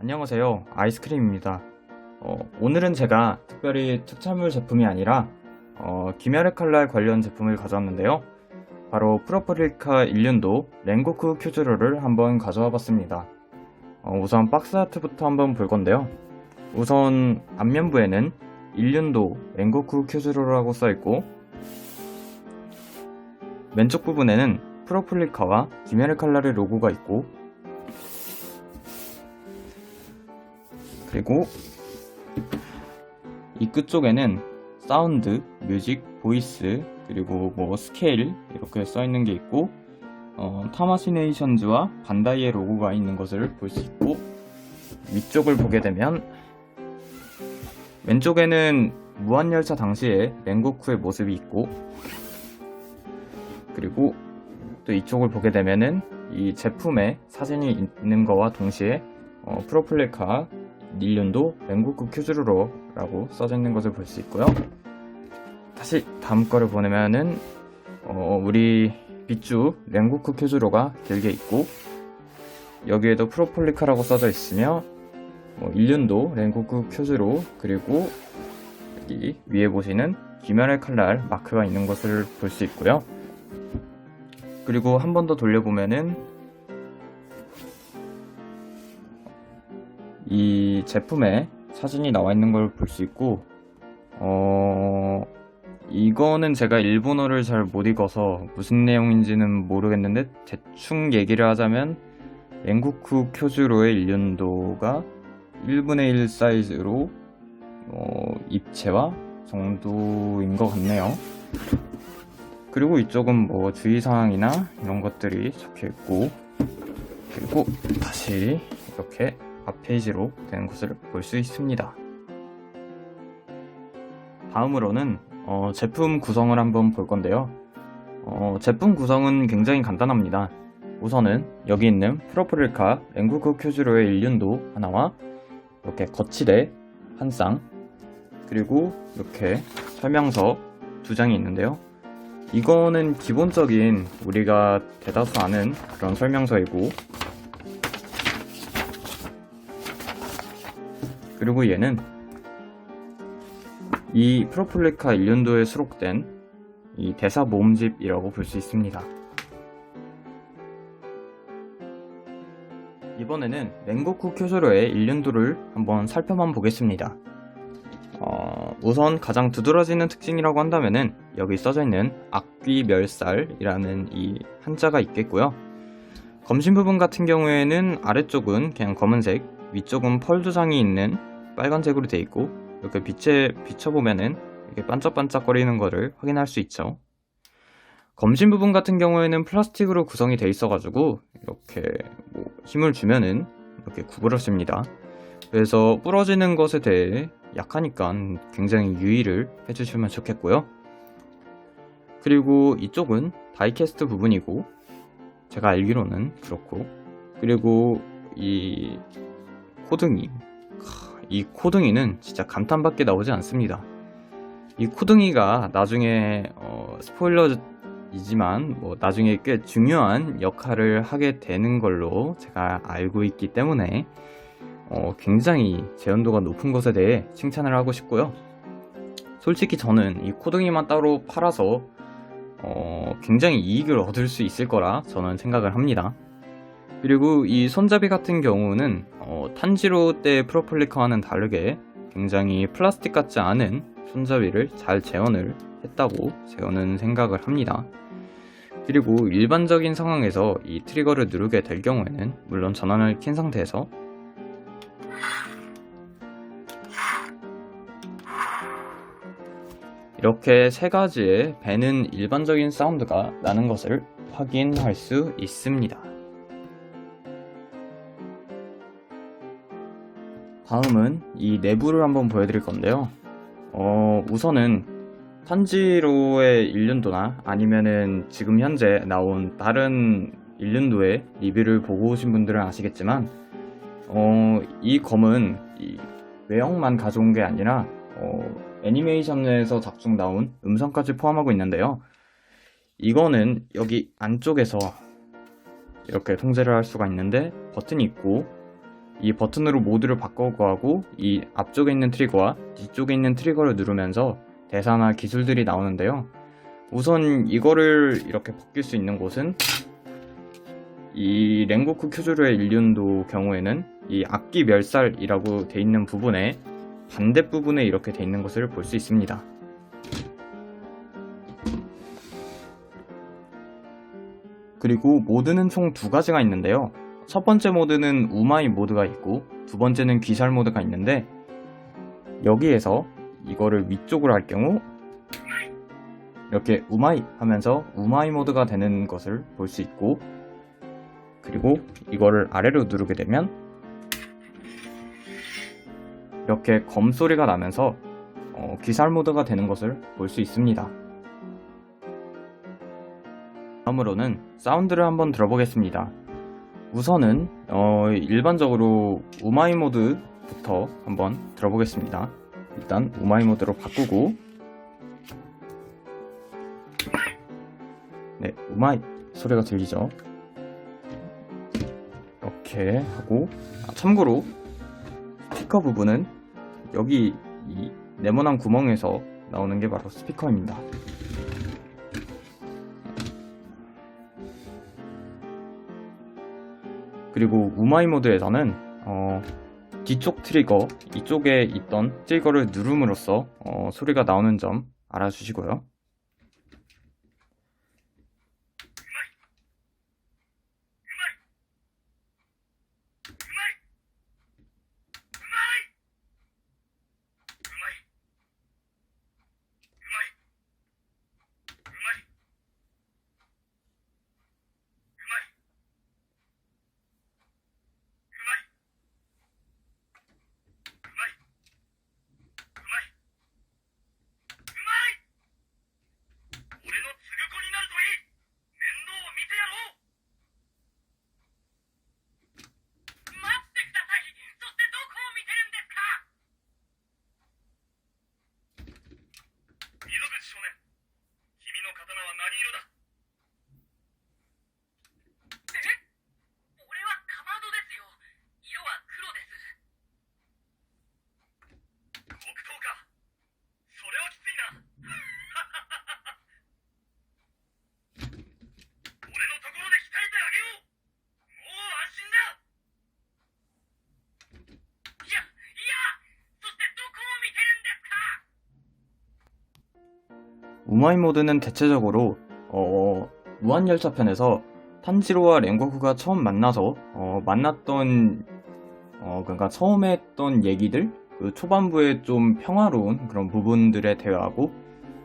안녕하세요. 아이스크림입니다. 어, 오늘은 제가 특별히 특촬물 제품이 아니라 어, 김열의 칼날 관련 제품을 가져왔는데요. 바로 프로폴리카 1년도 랭고쿠 큐즈로를 한번 가져와 봤습니다. 어, 우선 박스 아트부터 한번 볼 건데요. 우선 앞면부에는 1년도 랭고쿠 큐즈로라고 써있고 왼쪽 부분에는 프로폴리카와 김열의 칼날의 로고가 있고 그리고 이 끝 쪽에는 사운드, 뮤직, 보이스, 그리고 뭐 스케일 이렇게 써 있는 게 있고 어, 타마시네이션즈와 반다이의 로고가 있는 것을 볼 수 있고 위쪽을 보게 되면 왼쪽에는 무한열차 당시의 랭고쿠의 모습이 있고 그리고 또 이쪽을 보게 되면은 이 제품에 사진이 있는 거와 동시에 어, 프로플레카 닐륜도 랭고쿠 큐즈루로라고 써져 있는 것을 볼 수 있고요. 다시 다음 거를 보내면은 어, 우리 빗주 랭고쿠 큐즈로가 길게 있고 여기에도 프로폴리카라고 써져 있으며 뭐 일륜도 랭고쿠 큐즈로 그리고 여기 위에 보시는 귀멸의 칼날 마크가 있는 것을 볼 수 있고요. 그리고 한 번 더 돌려보면은 이 제품에 사진이 나와 있는 걸 볼 수 있고, 어, 이거는 제가 일본어를 잘 못 읽어서 무슨 내용인지는 모르겠는데, 대충 얘기를 하자면, 랭구쿠 쿄즈로의 일륜도가 1분의 1 사이즈로, 어, 입체와 정도인 것 같네요. 그리고 이쪽은 뭐 주의사항이나 이런 것들이 적혀 있고, 그리고 다시 이렇게 앞 페이지로 되는 것을 볼 수 있습니다. 다음으로는 어, 제품 구성을 한번 볼 건데요. 어, 제품 구성은 굉장히 간단합니다. 우선은 여기 있는 프로폴리카 랭구쿠 큐즈로의 일륜도 하나와 이렇게 거치대 한 쌍, 그리고 이렇게 설명서 두 장이 있는데요. 이거는 기본적인 우리가 대다수 아는 그런 설명서이고 그리고 얘는 이 프로폴리카 1년도에 수록된 이 대사 모음집이라고 볼 수 있습니다. 이번에는 랭고쿠 큐조로의 1년도를 한번 살펴만 보겠습니다. 어, 우선 가장 두드러지는 특징이라고 한다면은 여기 써져 있는 악귀 멸살이라는 이 한자가 있겠고요. 검신 부분 같은 경우에는 아래쪽은 그냥 검은색, 위쪽은 펄 두상이 있는 빨간색으로 되어 있고 이렇게 빛에 비춰보면은 이렇게 반짝반짝거리는 거를 확인할 수 있죠. 검신 부분 같은 경우에는 플라스틱으로 구성이 되어 있어가지고 이렇게 뭐 힘을 주면은 이렇게 구부러집니다. 그래서 부러지는 것에 대해 약하니까 굉장히 유의를 해주시면 좋겠고요. 그리고 이쪽은 다이캐스트 부분이고 제가 알기로는 그렇고 그리고 이 코등이 이 코등이는 진짜 감탄밖에 나오지 않습니다. 이 코등이가 나중에 어, 스포일러이지만 뭐 나중에 꽤 중요한 역할을 하게 되는 걸로 제가 알고 있기 때문에 어, 굉장히 재현도가 높은 것에 대해 칭찬을 하고 싶고요. 솔직히 저는 이 코등이만 따로 팔아서 어, 굉장히 이익을 얻을 수 있을 거라 저는 생각을 합니다. 그리고 이 손잡이 같은 경우는 어, 탄지로 때 프로폴리카와는 다르게 굉장히 플라스틱 같지 않은 손잡이를 잘 재현을 했다고 저는 생각을 합니다. 그리고 일반적인 상황에서 이 트리거를 누르게 될 경우에는 물론 전원을 킨 상태에서 이렇게 세 가지의 배는 일반적인 사운드가 나는 것을 확인할 수 있습니다. 다음은 이 내부를 한번 보여드릴 건데요. 어, 우선은 탄지로의 일륜도나 아니면은 지금 현재 나온 다른 일륜도의 리뷰를 보고 오신 분들은 아시겠지만, 어, 이 검은 이 외형만 가져온 게 아니라, 어, 애니메이션 에서 작중 나온 음성까지 포함하고 있는데요. 이거는 여기 안쪽에서 이렇게 통제를 할 수가 있는데 버튼이 있고 이 버튼으로 모드를 바꿔가고 이 앞쪽에 있는 트리거와 뒤쪽에 있는 트리거를 누르면서 대사나 기술들이 나오는데요. 우선 이거를 이렇게 바뀔 수 있는 곳은 이 랭고쿠 큐즈루의 일륜도 경우에는 이 악기 멸살이라고 돼 있는 부분에 반대 부분에 이렇게 돼 있는 것을 볼 수 있습니다. 그리고 모드는 총 두 가지가 있는데요. 첫 번째 모드는 우마이 모드가 있고 두 번째는 귀살 모드가 있는데 여기에서 이거를 위쪽으로 할 경우 이렇게 우마이 하면서 우마이 모드가 되는 것을 볼 수 있고 그리고 이거를 아래로 누르게 되면 이렇게 검 소리가 나면서 어, 귀살 모드가 되는 것을 볼 수 있습니다. 다음으로는 사운드를 한번 들어보겠습니다. 우선은 어, 일반적으로 우마이 모드부터 한번 들어보겠습니다. 일단 우마이 모드로 바꾸고 네, 우마이 소리가 들리죠? 이렇게 하고 아, 참고로 스피커 부분은 여기 이 네모난 구멍에서 나오는 게 바로 스피커입니다. 그리고 우마이 모드에서는 어, 뒤쪽 트리거 이쪽에 있던 트리거를 누름으로써 어, 소리가 나오는 점 알아주시고요. 우마이 모드는 대체적으로 어, 무한열차 편에서 탄지로와 랭고쿠가 처음 만나서 어, 만났던 어, 그러니까 처음에 했던 얘기들 그 초반부에 좀 평화로운 그런 부분들에 대화하고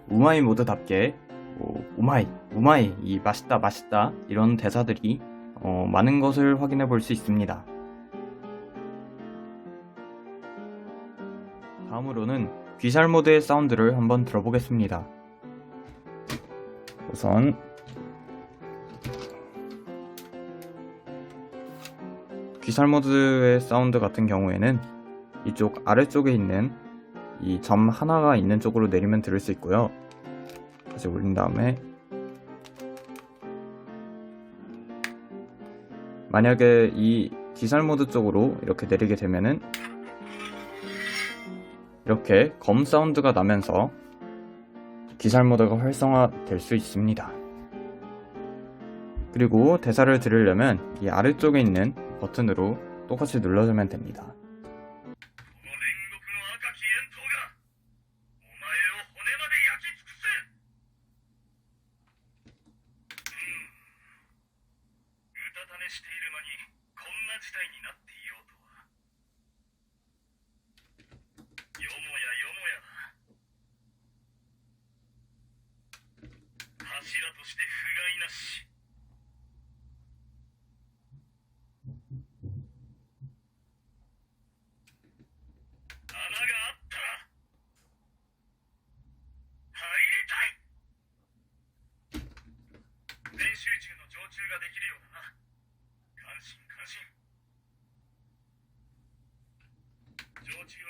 우마이 모드답게 어, 우마이 우마이 이 맛있다 맛있다 이런 대사들이 어, 많은 것을 확인해 볼 수 있습니다. 다음으로는 귀살 모드의 사운드를 한번 들어보겠습니다. 우선 귀살 모드의 사운드 같은 경우에는 이쪽 아래쪽에 있는 이 점 하나가 있는 쪽으로 내리면 들을 수 있고요. 다시 올린 다음에 만약에 이 귀살 모드 쪽으로 이렇게 내리게 되면은 이렇게 검 사운드가 나면서 기살 모드가 활성화될 수 있습니다. 그리고 대사를 들으려면 이 아래쪽에 있는 버튼으로 똑같이 눌러주면 됩니다.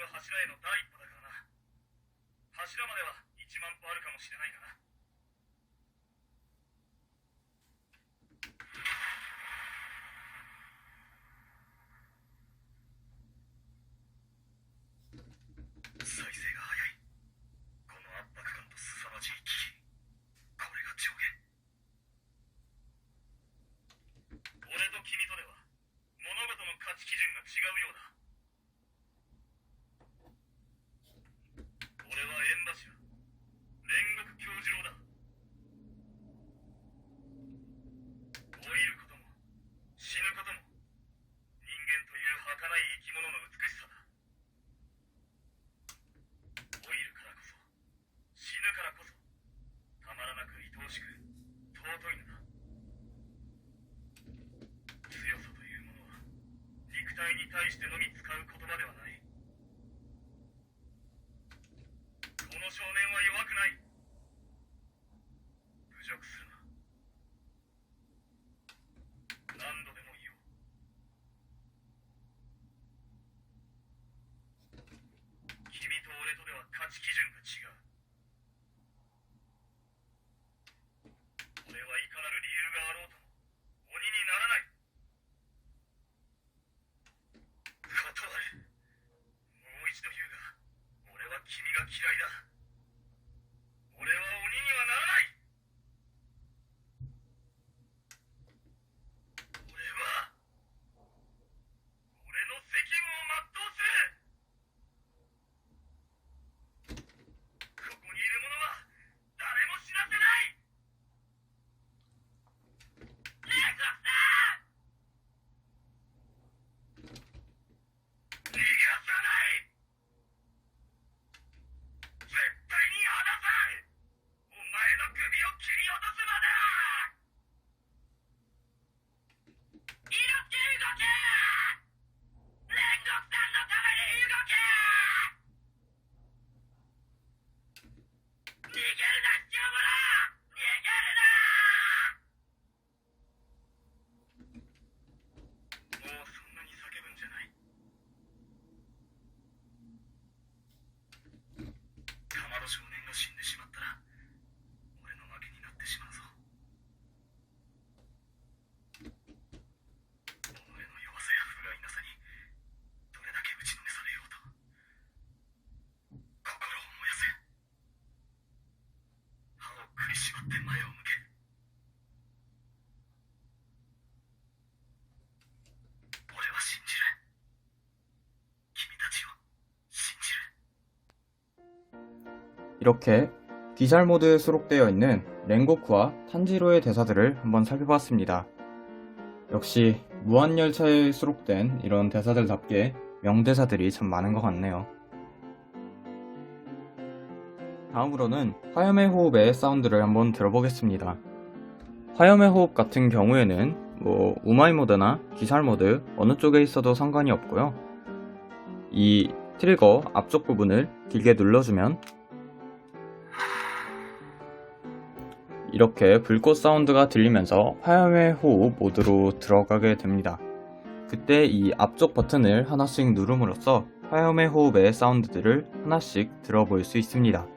柱への第一歩だからな。柱までは1万歩あるかもしれないがな違うようだ俺は縁柱煉獄教授郎だ老いることも死ぬことも人間という儚い生き物の美しさだ老いるからこそ死ぬからこそたまらなく愛おしく尊いのだ強さというものは肉体に対してのみ使う言葉ではないこの少年は弱くない侮辱するな何度でも言おう君と俺とでは価値基準が違う俺はいかなる理由があろうとも鬼にならない断るもう一度言うが俺は君が嫌いだ俺は鬼にはならない俺は俺の責務を全うするここにいる者は誰も死なせない煉獄さん逃がさない絶対に離さんお前の首を切り落とすまで猪木動け煉獄さんのために動け逃げるな卑怯者逃げるなもうそんなに叫ぶんじゃないカマド少年が死んでしまう。 이렇게 비잘 모드에 수록되어 있는 랭고쿠와 탄지로의 대사들을 한번 살펴봤습니다. 역시 무한열차에 수록된 이런 대사들답게 명대사들이 참 많은 것 같네요. 다음으로는 화염의 호흡의 사운드를 한번 들어보겠습니다. 화염의 호흡 같은 경우에는 뭐 우마이 모드나 기살 모드 어느 쪽에 있어도 상관이 없고요. 이 트리거 앞쪽 부분을 길게 눌러주면 이렇게 불꽃 사운드가 들리면서 화염의 호흡 모드로 들어가게 됩니다. 그때 이 앞쪽 버튼을 하나씩 누름으로써 화염의 호흡의 사운드들을 하나씩 들어볼 수 있습니다.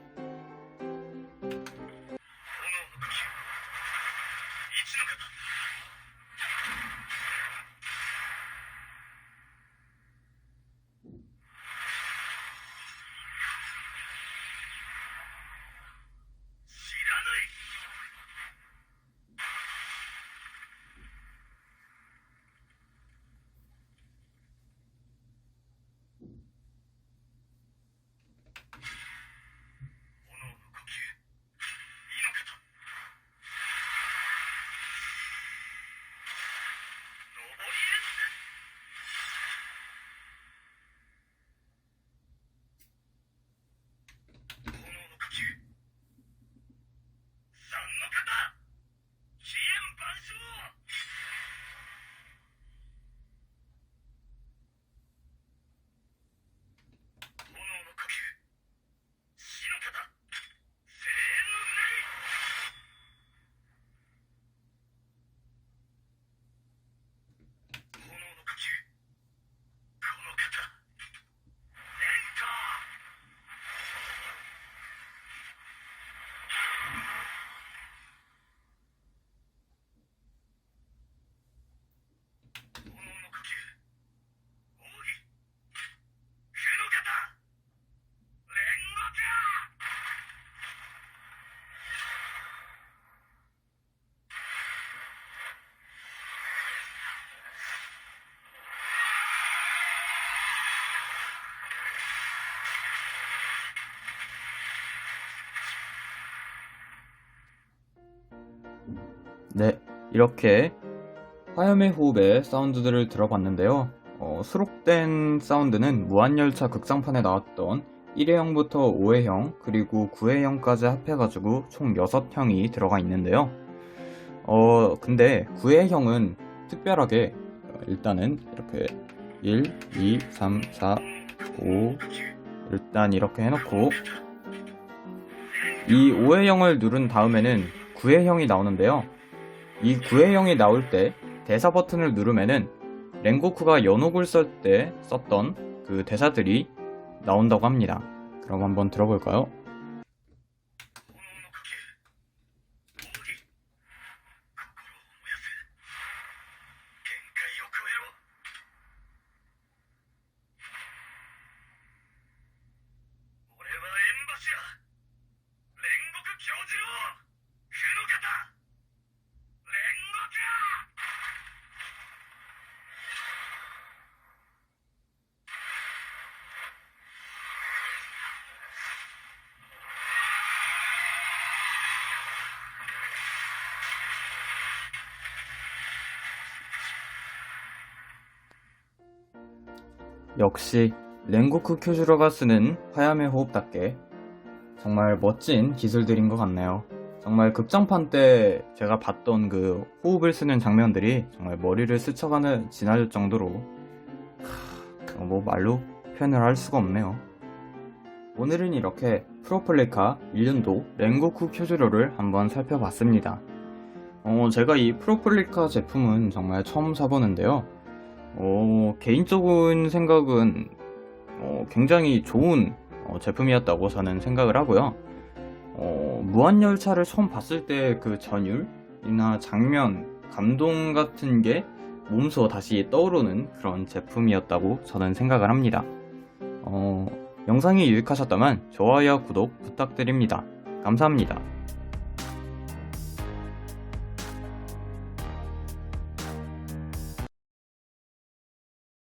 네, 이렇게 화염의 호흡의 사운드들을 들어봤는데요. 어, 수록된 사운드는 무한열차 극장판에 나왔던 1회형부터 5회형 그리고 9회형까지 합해가지고 총 6형이 들어가 있는데요. 어, 근데 9회형은 특별하게 어, 일단은 이렇게 1, 2, 3, 4, 5 일단 이렇게 해놓고 이 5회형을 누른 다음에는 9회형이 나오는데요. 이 9회형이 나올 때 대사 버튼을 누르면은 랭고쿠가 연옥을 쓸 때 썼던 그 대사들이 나온다고 합니다. 그럼 한번 들어볼까요? 역시 랭고쿠 큐주로가 쓰는 화염의 호흡답게 정말 멋진 기술들인 것 같네요. 정말 극장판 때 제가 봤던 그 호흡을 쓰는 장면들이 정말 머리를 스쳐가는 지날 정도로 하, 뭐 말로 표현을 할 수가 없네요. 오늘은 이렇게 프로폴리카 1년도 랭고쿠 큐주로를 한번 살펴봤습니다. 어, 제가 이 프로폴리카 제품은 정말 처음 사보는데요. 어, 개인적인 생각은 어, 굉장히 좋은 어, 제품이었다고 저는 생각을 하고요. 어, 무한열차를 처음 봤을 때 그 전율이나 장면, 감동 같은 게 몸소 다시 떠오르는 그런 제품이었다고 저는 생각을 합니다. 어, 영상이 유익하셨다면 좋아요와 구독 부탁드립니다. 감사합니다.